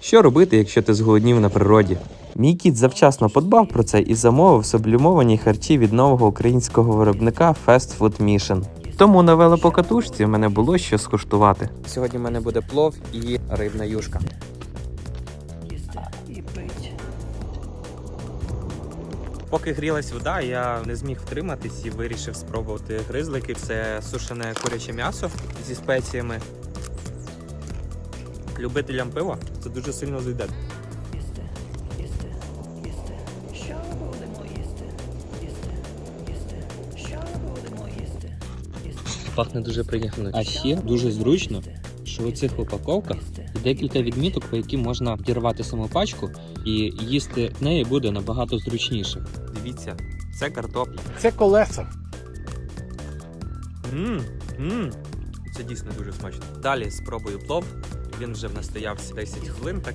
Що робити, якщо ти зголоднів на природі? Мій кіт завчасно подбав про це і замовив сублімовані харчі від нового українського виробника Fast Food Mission. Тому на велопокатушці в мене було що скуштувати. Сьогодні в мене буде плов і рибна юшка. Поки грілась вода, я не зміг втриматись і вирішив спробувати гризлики. Це сушене куряче м'ясо зі спеціями. Любителям пива це дуже сильно зайде. їсти, їсти, їсти. Що будемо їсти? Їсти, їсти. Що будемо їсти? Їсти, Пахне дуже приємно. А ще дуже зручно, що у цих упаковках декілька відміток, по яким можна відірвати саму пачку, і їсти неї буде набагато зручніше. Дивіться, це картопля. Це колеса. Мм, мм. Це дійсно дуже смачно. Далі спробую плов. Він вже в нас стоявся 10 хвилин, так